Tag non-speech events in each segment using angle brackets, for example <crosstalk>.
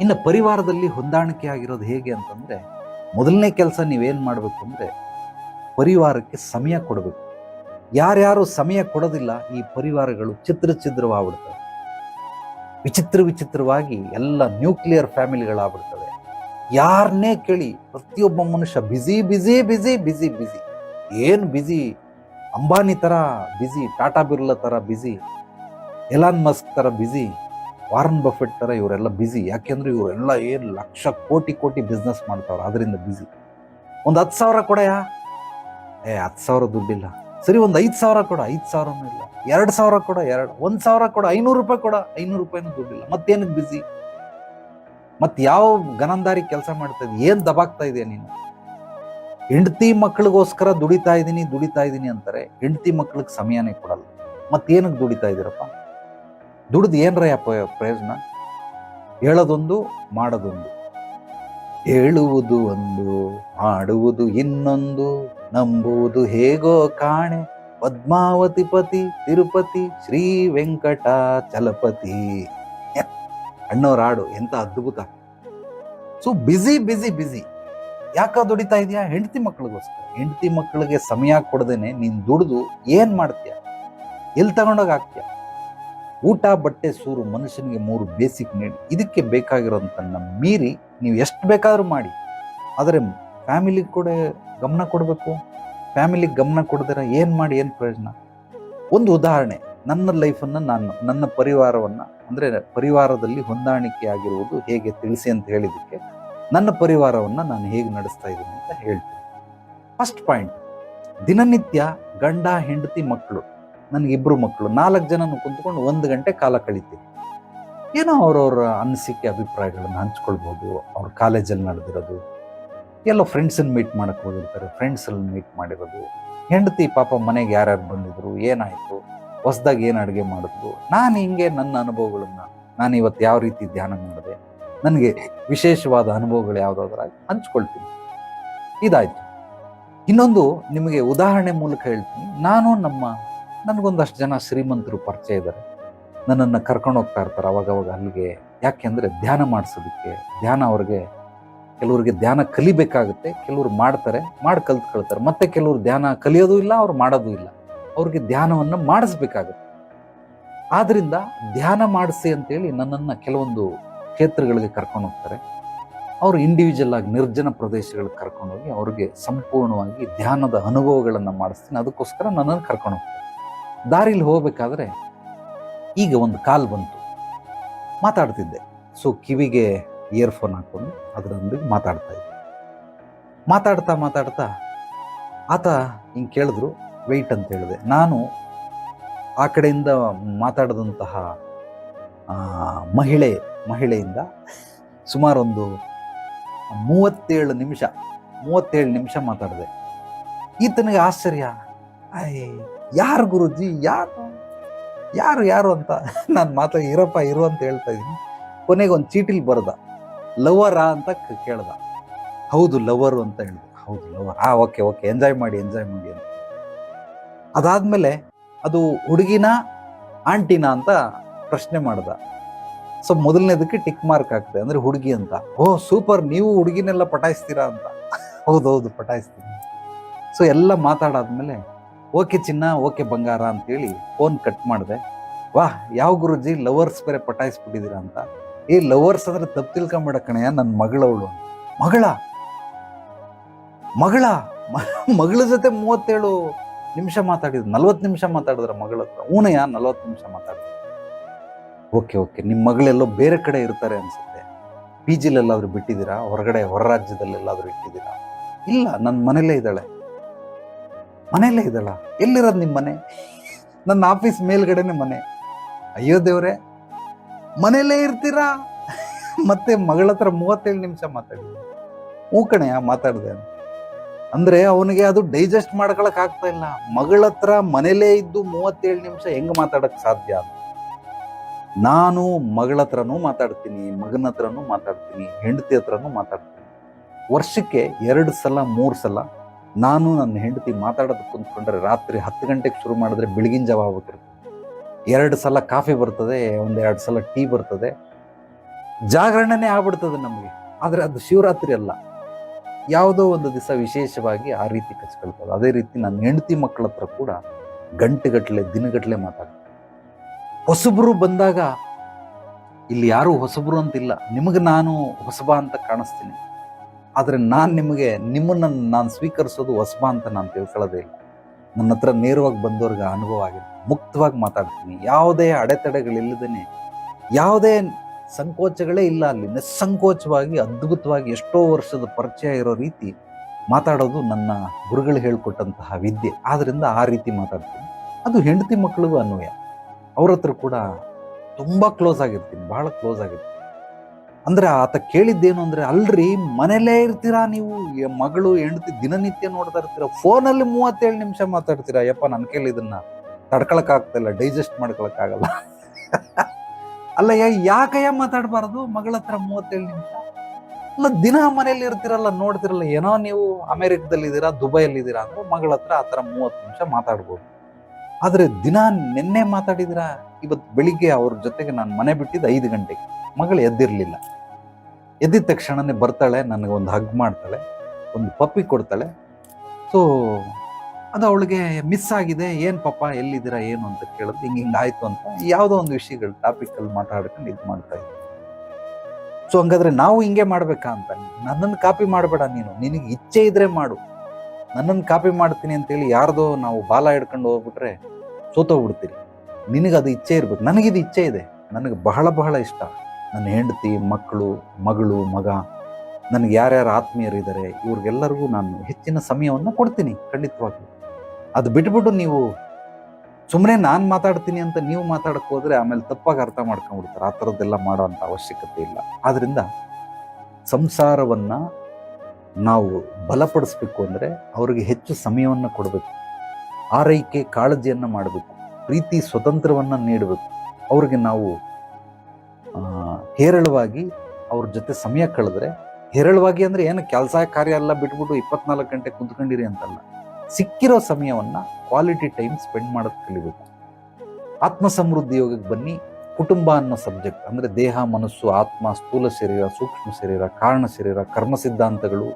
ಇನ್ನು ಪರಿವಾರದಲ್ಲಿ ಹೊಂದಾಣಿಕೆ ಆಗಿರೋದು ಹೇಗೆ ಅಂತಂದರೆ, ಮೊದಲನೇ ಕೆಲಸ ನೀವೇನು ಮಾಡಬೇಕು ಅಂದರೆ, ಪರಿವಾರಕ್ಕೆ ಸಮಯ ಕೊಡಬೇಕು. ಯಾರ್ಯಾರು ಸಮಯ ಕೊಡೋದಿಲ್ಲ, ಈ ಪರಿವಾರಗಳು ಚಿತ್ರ ಚಿತ್ರವಾಗ್ಬಿಡ್ತವೆ. ವಿಚಿತ್ರ ವಿಚಿತ್ರವಾಗಿ ಎಲ್ಲ ನ್ಯೂಕ್ಲಿಯರ್ ಫ್ಯಾಮಿಲಿಗಳಾಗ್ಬಿಡ್ತವೆ. ಯಾರನ್ನೇ ಕೇಳಿ, ಪ್ರತಿಯೊಬ್ಬ ಮನುಷ್ಯ busy busy busy busy busy. ಏನು ಬ್ಯುಸಿ, ಅಂಬಾನಿ ಥರ ಬ್ಯುಸಿ, ಟಾಟಾ ಬಿರ್ಲಾ ಥರ ಬ್ಯುಸಿ, ಎಲಾನ್ ಮಸ್ಕ್ ಥರ ಬ್ಯುಸಿ ವಾರನ್ ಬಫೆಟ್ ಥರ ಇವರೆಲ್ಲ ಬ್ಯುಸಿ ಯಾಕೆಂದ್ರೆ ಇವರೆಲ್ಲ ಏನು ಲಕ್ಷ ಕೋಟಿ ಕೋಟಿ ಬಿಸ್ನೆಸ್ ಮಾಡ್ತಾವ್ರೆ ಅದರಿಂದ ಬ್ಯುಸಿ ಒಂದು ಹತ್ತು ಸಾವಿರ ಕೊಡಯಾ ಏ, ಹತ್ತು ಸಾವಿರ ದುಡ್ಡಿಲ್ಲ. ಸರಿ, ಒಂದು ಐದು ಸಾವಿರ ಕೊಡ. ಐದು ಸಾವಿರನೂ ಇಲ್ಲ. ಎರಡು ಸಾವಿರ ಕೊಡ, ಎರಡು, ಒಂದು ಸಾವಿರ ಕೊಡ, ಐನೂರು ರೂಪಾಯಿ ಕೊಡ, ಐನೂರು ರೂಪಾಯಿನೂ ದುಡ್ಡಿಲ್ಲ. ಮತ್ತೇನಕ್ಕೆ ಬ್ಯುಸಿ ಮತ್ತೆ ಯಾವ ಗನಂದಾರಿ ಕೆಲಸ ಮಾಡ್ತಾ ಏನು ದಬಾಗ್ತಾ ಇದೆಯಾ ನೀನು? ಹೆಂಡತಿ ಮಕ್ಕಳಿಗೋಸ್ಕರ ದುಡಿತಾ ಇದ್ದೀನಿ ದುಡಿತಾ ಇದ್ದೀನಿ ಅಂತಾರೆ. ಹೆಂಡತಿ ಮಕ್ಕಳಿಗೆ ಸಮಯನೇ ಕೊಡಲ್ಲ. ಮತ್ತೇನಕ್ಕೆ ದುಡಿತಾ ಇದ್ದೀರಪ್ಪ ದುಡ್ದು ಏನರ ಪ- ಪ್ರಯೋಜನ? ಹೇಳೋದೊಂದು, ಮಾಡೋದೊಂದು. ಹೇಳುವುದು ಒಂದು ಮಾಡುವುದು ಇನ್ನೊಂದು, ನಂಬುವುದು ಹೇಗೋ ಕಾಣೆ. ಪದ್ಮಾವತಿ ಪತಿ ತಿರುಪತಿ, ಶ್ರೀ ವೆಂಕಟ ಚಲಪತಿ. ಅಣ್ಣವ್ರ ಹಾಡು, ಎಂತ ಅದ್ಭುತ. ಸೊ ಬಿಸಿ ಬಿಸಿ ಬಿಸಿ ಯಾಕ ದುಡಿತಾ ಇದೆಯಾ? ಹೆಂಡತಿ ಮಕ್ಕಳಿಗೋಸ್ಕರ ಹೆಂಡತಿ ಮಕ್ಕಳಿಗೆ ಸಮಯ ಕೊಡದೇನೆ, ನೀನು ದುಡಿದು ಏನು ಮಾಡ್ತೀಯ? ಎಲ್ಲಿ ತಗೊಂಡೋಗಿ ಹಾಕ್ತೀಯ? ಊಟ, ಬಟ್ಟೆ, ಸೂರು ಮನುಷ್ಯನಿಗೆ ಮೂರು ಬೇಸಿಕ್ ನೀಡಿ ಇದಕ್ಕೆ ಬೇಕಾಗಿರೋಂಥನ್ನ ಮೀರಿ ನೀವು ಎಷ್ಟು ಬೇಕಾದರೂ ಮಾಡಿ. ಆದರೆ ಫ್ಯಾಮಿಲಿ ಕೂಡ ಗಮನ ಕೊಡಬೇಕು. ಫ್ಯಾಮಿಲಿಗೆ ಗಮನ ಕೊಡದಿರ ಏನು ಮಾಡಿ, ಏನು ಪ್ರಯೋಜನ? ಒಂದು ಉದಾಹರಣೆ. ನನ್ನ ಲೈಫನ್ನು ನಾನು, ನನ್ನ ಪರಿವಾರವನ್ನು, ಅಂದರೆ ಪರಿವಾರದಲ್ಲಿ ಹೊಂದಾಣಿಕೆ ಆಗಿರುವುದು ಹೇಗೆ ತಿಳಿಸಿ ಅಂತ ಹೇಳಿದ್ದಕ್ಕೆ ನನ್ನ ಪರಿವಾರವನ್ನು ನಾನು ಹೇಗೆ ನಡೆಸ್ತಾ ಇದ್ದೀನಿ ಅಂತ ಹೇಳ್ತೀನಿ. ಫಸ್ಟ್ ಪಾಯಿಂಟ್ ದಿನನಿತ್ಯ ಗಂಡ, ಹೆಂಡತಿ, ಮಕ್ಕಳು ನನಗಿಬ್ಬರು ಮಕ್ಕಳು, ನಾಲ್ಕು ಜನನು ಕುಂತ್ಕೊಂಡು ಒಂದು ಗಂಟೆ ಕಾಲ ಕಳಿತೀವಿ. ಏನೋ ಅವ್ರವ್ರ ಅನಿಸಿಕೆ, ಅಭಿಪ್ರಾಯಗಳನ್ನು ಹಂಚ್ಕೊಳ್ಬೋದು, ಅವ್ರ ಕಾಲೇಜಲ್ಲಿ ನಡೆದಿರೋದು. ಎಲ್ಲೋ ಫ್ರೆಂಡ್ಸನ್ನು ಮೀಟ್ ಮಾಡಕ್ಕೆ ಹೋಗಿರ್ತಾರೆ ಫ್ರೆಂಡ್ಸಲ್ಲಿ ಮೀಟ್ ಮಾಡಿರೋದು. ಹೆಂಡತಿ, ಪಾಪ ಮನೆಗೆ ಯಾರ್ಯಾರು ಬಂದಿದ್ರು, ಏನಾಯಿತು, ಹೊಸ್ದಾಗಿ ಏನು ಅಡುಗೆ ಮಾಡಿದ್ರು. ನಾನು ಹಿಂಗೆ ನನ್ನ ಅನುಭವಗಳನ್ನು ನಾನು ಇವತ್ತು ಯಾವ ರೀತಿ ಧ್ಯಾನ ಮಾಡಿದೆ, ನನಗೆ ವಿಶೇಷವಾದ ಅನುಭವಗಳು ಯಾವುದಾದ್ರಾಗಿ ಹಂಚ್ಕೊಳ್ತೀನಿ. ಇದಾಯಿತು. ಇನ್ನೊಂದು ನಿಮಗೆ ಉದಾಹರಣೆ ಮೂಲಕ ಹೇಳ್ತೀನಿ. ನಾನು ನಮ್ಮ ನನಗೊಂದಷ್ಟು ಜನ ಶ್ರೀಮಂತರು ಪರಿಚಯ ಇದ್ದಾರೆ. ನನ್ನನ್ನು ಕರ್ಕೊಂಡು ಹೋಗ್ತಾ ಇರ್ತಾರೆ ಅವಾಗವಾಗ ಅಲ್ಲಿಗೆ. ಯಾಕೆಂದರೆ ಧ್ಯಾನ ಮಾಡಿಸೋದಕ್ಕೆ, ಧ್ಯಾನ ಅವ್ರಿಗೆ, ಕೆಲವರಿಗೆ ಧ್ಯಾನ ಕಲಿಬೇಕಾಗುತ್ತೆ, ಕೆಲವರು ಮಾಡ್ತಾರೆ, ಮಾಡಿ ಕಲ್ತ್ಕೊಳ್ತಾರೆ. ಮತ್ತೆ ಕೆಲವರು ಧ್ಯಾನ ಕಲಿಯೋದು ಇಲ್ಲ, ಅವ್ರು ಮಾಡೋದು ಇಲ್ಲ. ಅವ್ರಿಗೆ ಧ್ಯಾನವನ್ನು ಮಾಡಿಸ್ಬೇಕಾಗುತ್ತೆ. ಆದ್ದರಿಂದ ಧ್ಯಾನ ಮಾಡಿಸಿ ಅಂತೇಳಿ ನನ್ನನ್ನು ಕೆಲವೊಂದು ಕ್ಷೇತ್ರಗಳಿಗೆ ಕರ್ಕೊಂಡು ಹೋಗ್ತಾರೆ. ಅವರು ಇಂಡಿವಿಜುವಲ್ ಆಗಿ ನಿರ್ಜನ ಪ್ರದೇಶಗಳಿಗೆ ಕರ್ಕೊಂಡೋಗಿ ಅವ್ರಿಗೆ ಸಂಪೂರ್ಣವಾಗಿ ಧ್ಯಾನದ ಅನುಭವಗಳನ್ನು ಮಾಡಿಸ್ತೀನಿ. ಅದಕ್ಕೋಸ್ಕರ ನನ್ನನ್ನು ಕರ್ಕೊಂಡು ಹೋಗ್ತಾರೆ. ದಾರಿಲಿ ಹೋಗಬೇಕಾದ್ರೆ ಈಗ ಒಂದು ಕಾಲ್ ಬಂತು. ಮಾತಾಡ್ತಿದ್ದೆ. ಸೊ ಕಿವಿಗೆ ಇಯರ್ಫೋನ್ ಹಾಕ್ಕೊಂಡು ಅದರೊಂದಿಗೆ ಮಾತಾಡ್ತಾ ಇದ್ದೆ. ಮಾತಾಡ್ತಾ ಮಾತಾಡ್ತಾ ಆತ ಹಿಂಗೆ ಕೇಳಿದ್ರು ವೆಯ್ಟ್ ಅಂತ ಹೇಳಿದೆ. ನಾನು ಆ ಕಡೆಯಿಂದ ಮಾತಾಡಿದಂತಹ ಮಹಿಳೆ, ಮಹಿಳೆಯಿಂದ ಸುಮಾರೊಂದು ಮೂವತ್ತೇಳು ನಿಮಿಷ ಮೂವತ್ತೇಳು ನಿಮಿಷ ಮಾತಾಡಿದೆ. ಈತನಿಗೆ ಆಶ್ಚರ್ಯ. ಅಯ್ಯ ಯಾರು ಗುರುಜಿ? ಯಾರು? ಯಾರು ಯಾರು ಅಂತ ನಾನು ಮಾತ್ರ ಇರಪ್ಪ, ಇರು ಅಂತ ಹೇಳ್ತಾ ಇದ್ದೀನಿ ಕೊನೆಗೆ ಒಂದು ಚೀಟಿಲಿ ಬರೆದ. ಲವರಾ ಅಂತ ಕೇಳ್ದ. ಹೌದು, ಲವರು ಅಂತ ಹೇಳಿದೆ. ಹೌದು, ಲವರ್. ಆ, ಓಕೆ ಓಕೆ. ಎಂಜಾಯ್ ಮಾಡಿ ಎಂಜಾಯ್ ಮಾಡಿ ಅಂತ. ಅದಾದಮೇಲೆ ಅದು ಹುಡುಗಿನ ಆಂಟಿನ ಅಂತ ಪ್ರಶ್ನೆ ಮಾಡ್ದ. ಸೊ, ಮೊದಲನೇದಕ್ಕೆ ಟಿಕ್ ಮಾರ್ಕ್ ಆಗ್ತದೆ ಅಂದರೆ ಹುಡುಗಿ ಅಂತ. ಓ, ಸೂಪರ್. ನೀವು ಹುಡುಗಿನೆಲ್ಲ ಪಟಾಯಿಸ್ತೀರಾ ಅಂತ. ಹೌದೌದು ಪಟಾಯಿಸ್ತೀನಿ. ಸೊ, ಎಲ್ಲ ಮಾತಾಡಾದ್ಮೇಲೆ ಓಕೆ ಚಿನ್ನ, ಓಕೆ ಬಂಗಾರ ಅಂತೇಳಿ ಫೋನ್ ಕಟ್ ಮಾಡಿದೆ. ವಾಹ್, ಯಾವ ಗುರುಜಿ ಲವರ್ಸ್ ಬೇರೆ ಪಟಾಯಿಸ್ಬಿಟ್ಟಿದ್ದೀರಾ ಅಂತ? ಏ ಲವರ್ಸ್ ಅಂದ್ರೆ ತಪ್ಪು ತಿಳ್ಕೊಂಬಿಡ ಕಣಯ್ಯ ನನ್ನ ಮಗಳವಳು. ಮಗಳ? ಮಗಳ? <laughs> ಮಗಳ ಜೊತೆ ಮೂವತ್ತೇಳು ನಿಮಿಷ ಮಾತಾಡಿದ್ರು ನಲ್ವತ್ತು ನಿಮಿಷ ಮಾತಾಡಿದ್ರ ಮಗಳ ಹತ್ರ. ಊನಯ್ಯ ನಲ್ವತ್ತು ನಿಮಿಷ ಮಾತಾಡಿದ್ರು ಓಕೆ ಓಕೆ ನಿಮ್ಮ ಮಗಳೆಲ್ಲೋ ಬೇರೆ ಕಡೆ ಇರ್ತಾರೆ ಅನ್ಸುತ್ತೆ. ಪಿ ಜಿಲೆಲ್ಲಾದ್ರೂ ಬಿಟ್ಟಿದ್ದೀರಾ? ಹೊರಗಡೆ, ಹೊರ ರಾಜ್ಯದಲ್ಲೆಲ್ಲಾದರೂ ಇಟ್ಟಿದ್ದೀರಾ? ಇಲ್ಲ ನನ್ನ ಮನೇಲೇ ಇದ್ದಾಳೆ. ಮನೇಲೇ ಇದಲ್ಲ? ಎಲ್ಲಿರೋದು ನಿಮ್ಮ ಮನೆ? ನನ್ನ ಆಫೀಸ್ ಮೇಲ್ಗಡೆನೆ ಮನೆ. ಅಯ್ಯೋ ದೇವ್ರೆ, ಮನೆಯಲ್ಲೇ ಇರ್ತೀರಾ? ಮತ್ತೆ ಮಗಳ ಹತ್ರ ಮೂವತ್ತೇಳು ನಿಮಿಷ ಮಾತಾಡಿ. ಹೂ ಕಣೆಯ ಮಾತಾಡಿದೆ ಅಂದ್ರೆ ಅವನಿಗೆ ಅದು ಡೈಜೆಸ್ಟ್ ಮಾಡ್ಕೊಳಕ್ ಆಗ್ತಾ ಇಲ್ಲ. ಮಗಳ ಹತ್ರ ಮನೇಲೇ ಇದ್ದು ಮೂವತ್ತೇಳು ನಿಮಿಷ ಹೆಂಗ್ ಮಾತಾಡಕ್ ಸಾಧ್ಯ ನಾನು ಮಗಳ ಹತ್ರನೂ ಮಾತಾಡ್ತೀನಿ, ಮಗನ ಹತ್ರನೂ ಮಾತಾಡ್ತೀನಿ, ಹೆಂಡತಿ ಹತ್ರನೂ ಮಾತಾಡ್ತೀನಿ. ವರ್ಷಕ್ಕೆ ಎರಡು ಸಲ, ಮೂರು ಸಲ ನಾನು ನನ್ನ ಹೆಂಡತಿ ಮಾತಾಡೋದು ಕುಂತ್ಕೊಂಡ್ರೆ ರಾತ್ರಿ ಹತ್ತು ಗಂಟೆಗೆ ಶುರು ಮಾಡಿದ್ರೆ ಬೆಳಗಿನ ಜಾವ ಆಗ್ಬಿಟ್ಟಿರ್ತದೆ ಎರಡು ಸಲ ಕಾಫಿ ಬರ್ತದೆ ಒಂದೆರಡು ಸಲ ಟೀ ಬರ್ತದೆ. ಜಾಗರಣೆನೇ ಆಗ್ಬಿಡ್ತದೆ ನಮಗೆ. ಆದರೆ ಅದು ಶಿವರಾತ್ರಿ ಅಲ್ಲ. ಯಾವುದೋ ಒಂದು ದಿವಸ ವಿಶೇಷವಾಗಿ ಆ ರೀತಿ ಕಚ್ಕೊಳ್ತದೆ. ಅದೇ ರೀತಿ ನನ್ನ ಹೆಂಡತಿ ಮಕ್ಕಳ ಹತ್ರ ಕೂಡ ಗಂಟೆಗಟ್ಟಲೆ ದಿನಗಟ್ಟಲೆ ಮಾತಾಡ್ತಾರೆ ಹೊಸಬ್ರು ಬಂದಾಗ, ಇಲ್ಲಿ ಯಾರೂ ಹೊಸಬ್ರು ಅಂತಿಲ್ಲ. ನಿಮಗೆ ನಾನು ಹೊಸಬ ಅಂತ ಕಾಣಿಸ್ತೀನಿ. ಆದರೆ ನಾನು ನಿಮಗೆ ನಿಮ್ಮನ್ನು ನಾನು ಸ್ವೀಕರಿಸೋದು ಹೊಸಬ ಅಂತ ನಾನು ತಿಳ್ಕೊಳ್ಳೋದೇ ಇಲ್ಲ. ನನ್ನ ಹತ್ರ ನೇರವಾಗಿ ಬಂದವ್ರಿಗೆ ಅನುಭವ ಆಗಿದೆ. ಮುಕ್ತವಾಗಿ ಮಾತಾಡ್ತೀನಿ. ಯಾವುದೇ ಅಡೆತಡೆಗಳಿಲ್ಲದೇ ಯಾವುದೇ ಸಂಕೋಚಗಳೇ ಇಲ್ಲ ಅಲ್ಲಿ. ನಿಸ್ಸಂಕೋಚವಾಗಿ, ಅದ್ಭುತವಾಗಿ ಎಷ್ಟೋ ವರ್ಷದ ಪರಿಚಯ ಇರೋ ರೀತಿ ಮಾತಾಡೋದು ನನ್ನ ಗುರುಗಳು ಹೇಳಿಕೊಟ್ಟಂತಹ ವಿದ್ಯೆ. ಆದ್ದರಿಂದ ಆ ರೀತಿ ಮಾತಾಡ್ತೀನಿ. ಅದು ಹೆಂಡತಿ ಮಕ್ಕಳಿಗೂ ಅನ್ವಯ. ಅವ್ರ ಹತ್ರ ಕೂಡ ತುಂಬ ಕ್ಲೋಸ್ ಆಗಿರ್ತೀನಿ. ಬಹಳ ಕ್ಲೋಸ್ ಆಗಿರ್ತೀನಿ. ಅಂದ್ರೆ ಆತ ಕೇಳಿದ್ದೇನು ಅಂದರೆ, ಅಲ್ರಿ, ಮನೆಯಲ್ಲೇ ಇರ್ತೀರಾ ನೀವು? ಮಗಳು, ಹೆಂಡತಿ ದಿನನಿತ್ಯ ನೋಡ್ತಾ ಇರ್ತೀರಾ? ಫೋನಲ್ಲಿ ಮೂವತ್ತೇಳು ನಿಮಿಷ ಮಾತಾಡ್ತೀರಾ? ಯಪ್ಪ ನನ್ನ ಕೈಲಿ ಇದನ್ನು ತಡ್ಕೊಳಕ್ಕಾಗ್ತಾಯಿಲ್ಲ ಆಗ್ತಿಲ್ಲ, ಡೈಜೆಸ್ಟ್ ಮಾಡ್ಕೊಳಕ್ಕಾಗಲ್ಲ ಅಲ್ಲ ಯಾಕಯ್ಯ ಮಾತಾಡಬಾರ್ದು? ಮಗಳ ಹತ್ರ ಮೂವತ್ತೇಳು ನಿಮಿಷ? ಅಲ್ಲ, ದಿನ ಮನೇಲಿ ಇರ್ತಿರಲ್ಲ, ನೋಡ್ತಿರಲ್ಲ, ಏನೋ ನೀವು ಅಮೆರಿಕದಲ್ಲಿ ಇದ್ದೀರಾ, ದುಬೈಯಲ್ಲಿ ಇದ್ದೀರಾ ಅಂದ್ರೆ ಮಗಳ ಹತ್ರ ಆ ಥರ ಮೂವತ್ತು ನಿಮಿಷ ಮಾತಾಡ್ಬೋದು. ಆದರೆ ದಿನ ನಿನ್ನೆ ಮಾತಾಡಿದಿರಾ ಇವತ್ತು ಬೆಳಿಗ್ಗೆ ಅವ್ರ ಜೊತೆಗೆ ನಾನು ಮನೆ ಬಿಟ್ಟಿದ್ದು ಐದು ಗಂಟೆಗೆ. ಮಗಳು ಎದ್ದಿರಲಿಲ್ಲ. ಎದ್ದಿದ ತಕ್ಷಣನೇ ಬರ್ತಾಳೆ, ನನಗೆ ಒಂದು ಹಗ್ ಮಾಡ್ತಾಳೆ, ಒಂದು ಪಪ್ಪಿ ಕೊಡ್ತಾಳೆ. ಸೊ ಅದು ಅವಳಿಗೆ ಮಿಸ್ ಆಗಿದೆ, ಏನು ಪಪ್ಪ ಎಲ್ಲಿದ್ದೀರಾ, ಏನು? ಅಂತ ಕೇಳಿದ್ರೆ, ಹಿಂಗೆ ಹಿಂಗೆ ಆಯಿತು ಅಂತ ಯಾವುದೋ ಒಂದು ವಿಷಯಗಳು ಟಾಪಿಕಲ್ಲಿ ಮಾತಾಡ್ಕೊಂಡು ಇದು ಮಾಡ್ತಾ ಇದ್ದೆ ಸೊ ಹಂಗಾದ್ರೆ ನಾವು ಹಿಂಗೆ ಮಾಡ್ಬೇಕಾ ಅಂತ, ನನ್ನನ್ನು ಕಾಪಿ ಮಾಡಬೇಡ ನೀನು. ನಿನಗೆ ಇಚ್ಛೆ ಇದ್ರೆ ಮಾಡು. ನನ್ನನ್ನು ಕಾಪಿ ಮಾಡ್ತೀನಿ ಅಂತೇಳಿ ಯಾರ್ದೋ ನಾವು ಬಾಲ ಹಿಡ್ಕೊಂಡು ಹೋಗ್ಬಿಟ್ರೆ ಸೋತೋಗ್ಬಿಡ್ತೀರಿ. ನಿನಗೆ ಅದು ಇಚ್ಛೆ ಇರ್ಬೇಕು. ನನಗಿದು ಇಚ್ಛೆ ಇದೆ. ನನಗೆ ಬಹಳ ಬಹಳ ಇಷ್ಟ. ನನ್ನ ಹೆಂಡತಿ, ಮಕ್ಕಳು, ಮಗಳು, ಮಗ, ನನಗೆ ಯಾರ್ಯಾರು ಆತ್ಮೀಯರಿದ್ದಾರೆ ಇವ್ರಿಗೆಲ್ಲರಿಗೂ ನಾನು ಹೆಚ್ಚಿನ ಸಮಯವನ್ನು ಕೊಡ್ತೀನಿ ಖಂಡಿತವಾಗಿ ಅದು ಬಿಟ್ಬಿಟ್ಟು ನೀವು ಸುಮ್ಮನೆ ನಾನು ಮಾತಾಡ್ತೀನಿ ಅಂತ ನೀವು ಮಾತಾಡಕ್ಕೆ ಹೋದರೆ ಆಮೇಲೆ ತಪ್ಪಾಗಿ ಅರ್ಥ ಮಾಡ್ಕೊಂಡ್ಬಿಡ್ತಾರೆ. ಆ ಥರದ್ದೆಲ್ಲ ಮಾಡೋವಂಥ ಅವಶ್ಯಕತೆ ಇಲ್ಲ. ಆದ್ದರಿಂದ ಸಂಸಾರವನ್ನು ನಾವು ಬಲಪಡಿಸ್ಬೇಕು ಅಂದರೆ ಅವರಿಗೆ ಹೆಚ್ಚು ಸಮಯವನ್ನು ಕೊಡಬೇಕು. ಆರೈಕೆ, ಕಾಳಜಿಯನ್ನು ಮಾಡಬೇಕು. ಪ್ರೀತಿ, ಸ್ವತಂತ್ರವನ್ನು ನೀಡಬೇಕು. ಅವ್ರಿಗೆ ನಾವು ಹೇರಳವಾಗಿ ಅವ್ರ ಜೊತೆ ಸಮಯ ಕಳೆದ್ರೆ, ಹೇರಳವಾಗಿ ಅಂದ್ರೆ ಏನು ಕೆಲಸ ಕಾರ್ಯ ಎಲ್ಲ ಬಿಟ್ಬಿಟ್ಟು ಇಪ್ಪತ್ನಾಲ್ಕು ಗಂಟೆ ಕುಂತ್ಕೊಂಡಿರಿ ಅಂತಲ್ಲ, ಸಿಕ್ಕಿರೋ ಸಮಯವನ್ನ ಕ್ವಾಲಿಟಿ ಟೈಮ್ ಸ್ಪೆಂಡ್ ಮಾಡೋದು ಕಲಿಬೇಕು. ಆತ್ಮ ಸಮೃದ್ಧಿ ಯೋಗಕ್ಕೆ ಬನ್ನಿ, ಕುಟುಂಬ ಅನ್ನೋ ಸಬ್ಜೆಕ್ಟ್ ಅಂದ್ರೆ ದೇಹ, ಮನಸ್ಸು, ಆತ್ಮ, ಸ್ಥೂಲ ಶರೀರ, ಸೂಕ್ಷ್ಮ ಶರೀರ, ಕಾರಣ ಶರೀರ, ಕರ್ಮ ಸಿದ್ಧಾಂತಗಳು,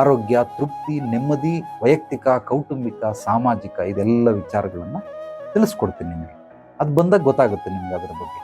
ಆರೋಗ್ಯ, ತೃಪ್ತಿ, ನೆಮ್ಮದಿ, ವೈಯಕ್ತಿಕ, ಕೌಟುಂಬಿಕ, ಸಾಮಾಜಿಕ, ಇದೆಲ್ಲ ವಿಚಾರಗಳನ್ನು ತಿಳಿಸ್ಕೊಡ್ತೀನಿ ನಿಮಗೆ. ಅದು ಬಂದಾಗ ಗೊತ್ತಾಗುತ್ತೆ ನಿಮ್ಗೆ ಅದರ ಬಗ್ಗೆ.